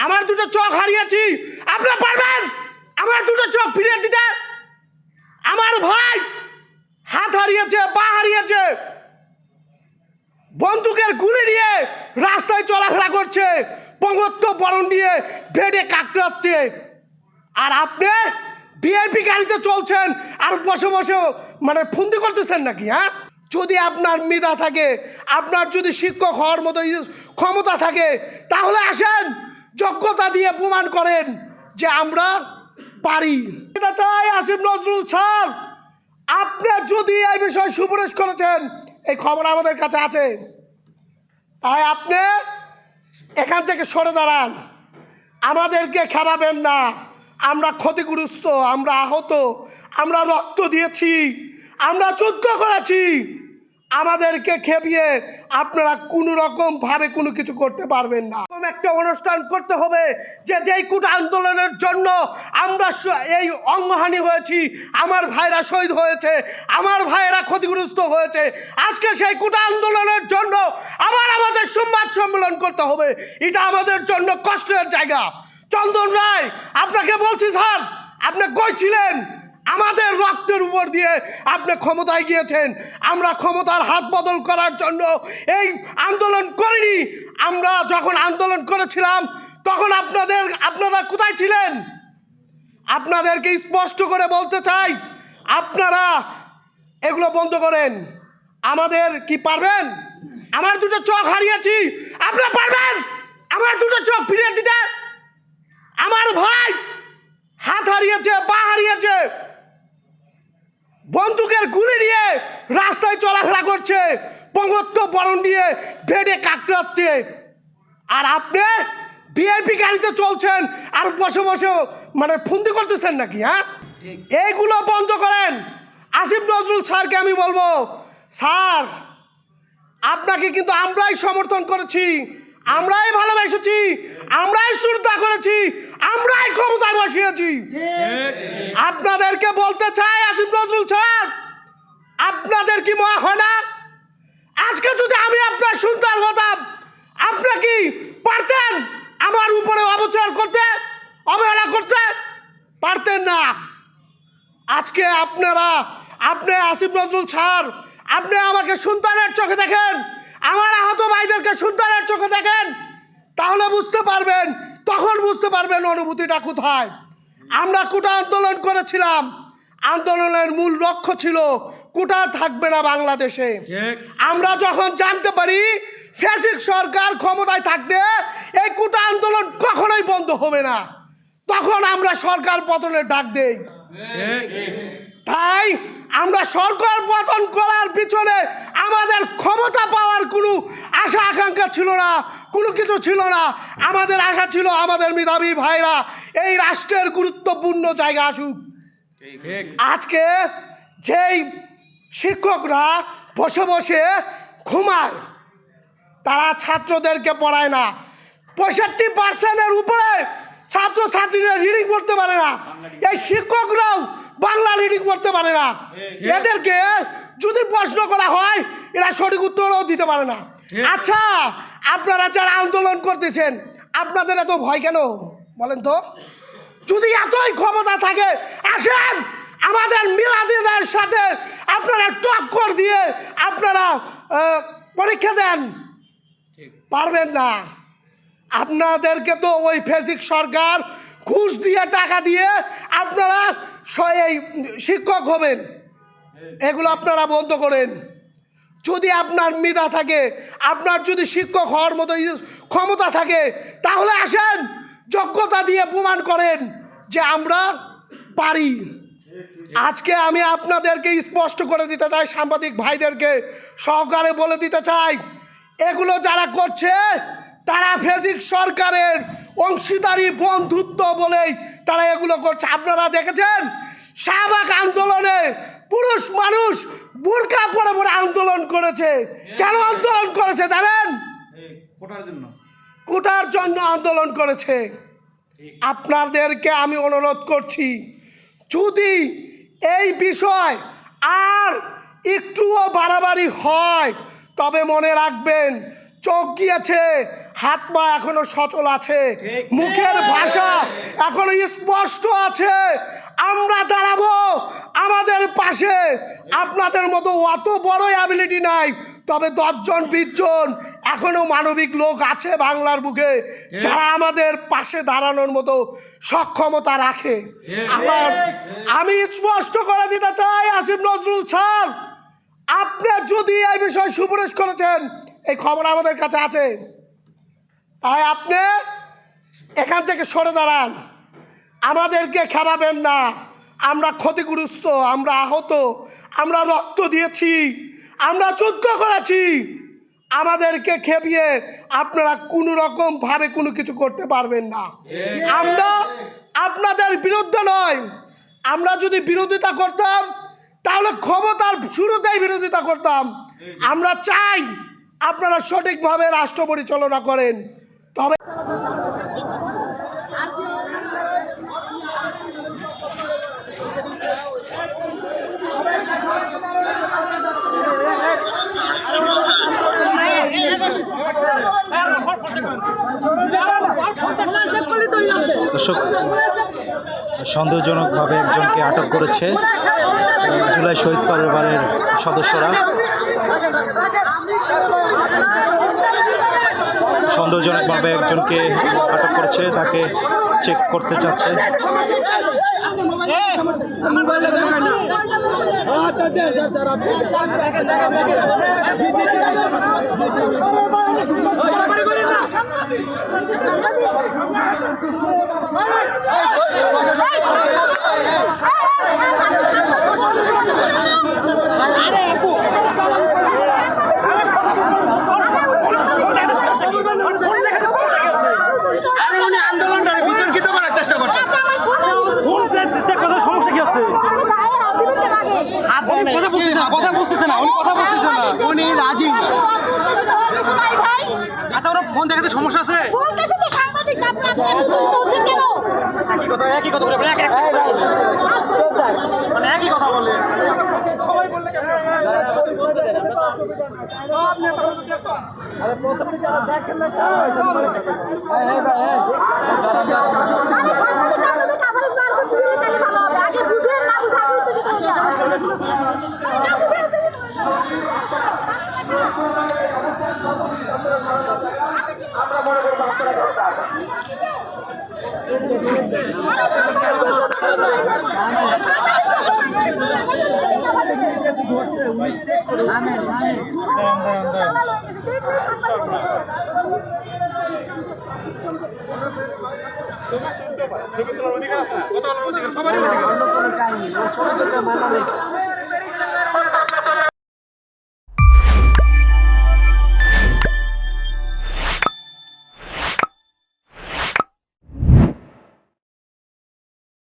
আমার দুটো চোখ হারিয়েছি। আপনারা পারবেন? আমার দুটো চোখ ফিরিয়ে দিতে। আমার ভাই হাত হারিয়েছে, পা হারিয়েছে। বন্দুকের গুলি নিয়ে রাস্তায় চলাফেরা করছে। পঙ্গত্ব বরণ নিয়ে বেডে কাকড়াচ্ছে আর আপনি ভিআইপি গাড়িতে চলছেন আর বসে বসে মানে ফন্দি করতেছেন নাকি হ্যাঁ? যদি আপনার মেধা থাকে, আপনার যদি শিক্ষক হওয়ার মতো ক্ষমতা থাকে, তাহলে আসেন। যোগ্যতা দিয়ে প্রমাণ করেন যে আমরা পারি। এটা চাই আসিফ নজরুল স্যার। আপনি যদি এই বিষয়ে সুপারিশ করেছেন, এই খবর আমাদের কাছে আছে। তাই আপনি এখান থেকে সরে দাঁড়ান। আমাদেরকে খেলাবেন না। আমরা ক্ষতিগ্রস্ত, আমরা আহত, আমরা রক্ত দিয়েছি, আমরা যুদ্ধ করেছি। আমাদেরকে খেপিয়ে আপনারা কোনো রকম ভাবে কোনো কিছু করতে পারবেন না। এরকম একটা অনুষ্ঠান করতে হবে যে যেই কুট আন্দোলনের জন্য আমরা এই অঙ্গহানি হয়েছি, আমার ভাইরা শহীদ হয়েছে, আমার ভাইয়েরা ক্ষতিগ্রস্ত হয়েছে, আজকে সেই কুটা আন্দোলনের জন্য আবার আমাদের সংবাদ সম্মেলন করতে হবে। এটা আমাদের জন্য কষ্টের জায়গা। চন্দন রায়, আপনাকে বলছি স্যার, আপনি কই ছিলেন? আমাদের রক্তের উপর দিয়ে আপনি ক্ষমতায় গিয়েছেন। আমরা ক্ষমতার হাত বদল করার জন্য এই আন্দোলন করিনি। আমরা যখন আন্দোলন করেছিলাম, তখন আপনাদের, আপনারা কোথায় ছিলেন? আপনাদেরকে স্পষ্ট করে বলতে চাই, আপনারা এগুলো বন্ধ করেন। আমাদের কি পারবেন? আমার দুটো চোখ হারিয়েছি আপনারা পারবেন? আমার দুটো চোখ ফিরিয়ে দিতে। আমার ভাই হাত হারিয়েছে, পা হারিয়েছে। বন্দুকের গুলি নিয়ে রাস্তায় চলাফেরা করছে পঙ্গত্ব বরণ নিয়ে বেডে কাকড়াচ্ছে আর আপনি ভিআইপি গাড়িতে চলছেন আর বসে বসে মানে ফন্দি করতেছেন নাকি হ্যাঁ? এইগুলো বন্ধ করেন। আসিফ নজরুল স্যারকে আমি বলব স্যার আপনাকে কিন্তু আমরাই সমর্থন করেছি আমরাই ভালোবেসেছি আমরাই শ্রদ্ধা করেছি আমরাই ক্ষমতায় বসিয়েছি। আপনাদেরকে বলতে চাই আপনাদের কি মনে হয় না? আজকে যদি আমি আপনার সন্তান হতাম, আপনি কি পারতেন আমার উপরে অবচার করতে, অবহেলা করতে? পারতেন না। আজকে আপনারা, আপনি আসিফ নজরুল স্যার, আপনি আমাকে সন্তানের চোখে দেখেন, আমার আহত ভাইদেরকে সন্তানের চোখে দেখেন, তাহলে বুঝতে পারবেন, তখন বুঝতে পারবেন অনুভূতিটা কোথায়। আমরা কোটা আন্দোলন করেছিলাম আন্দোলনের মূল লক্ষ্য ছিল কোটা থাকবে না বাংলাদেশে। আমরা যখন জানতে পারি ফ্যাসিক সরকার ক্ষমতায় থাকবে এই কোটা আন্দোলন কখনোই বন্ধ হবে না। তখন আমরা সরকার পতনের ডাক দেই। তাই আমরা সরকার পতন করার পিছনে আমাদের ক্ষমতা পাওয়ার কোনো আশা আকাঙ্ক্ষা ছিল না কোনো কিছু ছিল না। আমাদের আশা ছিল আমাদের মেধাবী ভাইরা এই রাষ্ট্রের গুরুত্বপূর্ণ জায়গা আসুক। আজকে যেই শিক্ষকরা বসে বসে ঘুমায় তারা ছাত্রদেরকে পড়ায় না। পঁয়ষট্টি পার্সেন্টের উপরে ছাত্রছাত্রীরা রিডিং করতে পারে না। এই শিক্ষকরাও বাংলা রিডিং করতে পারে না। এদেরকে যদি প্রশ্ন করা হয় এরা সঠিক উত্তরও দিতে পারে না। আচ্ছা আপনারা যারা আন্দোলন করতেছেন আপনাদের এত ভয় কেন? বলেন তো। যদি এতই ক্ষমতা থাকে আসেন আমাদের মিলাদিনের সাথে আপনারা টক্কর দিয়ে আপনারা পরীক্ষা দেন। পারবেন না। আপনাদেরকে তো ওই ফেসিক সরকার ঘুষ দিয়ে টাকা দিয়ে আপনারা এই শিক্ষক হবেন। এগুলো আপনারা বন্ধ করেন। যদি আপনার মেধা থাকে আপনার যদি শিক্ষক হওয়ার মতো ক্ষমতা থাকে তাহলে আসেন যোগ্যতা দিয়ে প্রমাণ করেন। যে আমরা পারি। আজকে আমি আপনাদেরকে স্পষ্ট করে দিতে চাই সাংবাদিক ভাইদেরকে সহকারে বলে দিতে চাই এগুলো যারা করছে তারা ফেজিক সরকারের অংশীদারি বন্ধুত্ব বলেই তারা এগুলো করছে। আপনারা দেখেছেন শাহবাগ আন্দোলনে পুরুষ মানুষ বোরকা পরে পরে আন্দোলন করেছে। কেন আন্দোলন করেছে জানেন? কোটার জন্য। কোটার জন্য আন্দোলন করেছে। আপনাদেরকে আমি অনুরোধ করছি যদি এই বিষয় আর একটুও বাড়াবাড়ি হয় তবে মনে রাখবেন চোখ গিয়েছে হাত পা এখনও সচল আছে মুখের ভাষা এখনও স্পষ্ট আছে। আমরা দাঁড়াবো আমাদের পাশে। আপনাদের মতো অত বড় অ্যাবিলিটি নাই তবে দশজন বিশজন এখনও মানবিক লোক আছে বাংলার বুকে যারা আমাদের পাশে দাঁড়ানোর মতো সক্ষমতা রাখে। আমার আমি স্পষ্ট করে দিতে চাই আসিফ নজরুল স্যার আপনি যদি এই বিষয়ে সুপারিশ করেছেন এই খবর আমাদের কাছে আছে। তাই আপনি এখান থেকে সরে দাঁড়ান। আমাদেরকে খেপাবেন না। আমরা ক্ষতিগ্রস্ত, আমরা আহত, আমরা রক্ত দিয়েছি, আমরা যুদ্ধ করেছি। আমাদেরকে খেপিয়ে আপনারা কোনো রকম ভাবে কোনো কিছু করতে পারবেন না। আমরা আপনাদের বিরুদ্ধে নয়। আমরা যদি বিরোধিতা করতাম, তাহলে ক্ষমতার শুরুতেই বিরোধিতা করতাম। আমরা চাই আপনারা সঠিকভাবে রাষ্ট্র পরিচালনা করেন। তবে দর্শক, সন্দেহজনকভাবে একজনকে আটক করেছে জুলাই শহীদ পরিবারের সদস্যরা। সন্দেহজনকভাবে একজনকে আটক করেছে তাকে চেক করতে চাচ্ছে। আন্দোলনটারে বিতর্কিত করার চেষ্টা করছে কথা সমস্যা কি হচ্ছে উনি কথা বুঝতেছে না কথা বুঝতেছে না উনি কথা বুঝতেছে না উনি রাজি না। আচ্ছা ওরা ফোন দেখাতে সমস্যা আছে বলতেছি তো সাংবাদিক না আপনি আপনি উত্তেজিত হচ্ছেন কেন একই কথা একই কথা বলে এক- এক- মানে একই কথা বলে আগে বুঝেন না বুঝা আগে উত্তেজিত হয়ে যান আরে না বুঝেন অধিকার আছে কথা বলার অধিকার সবারই অধিকার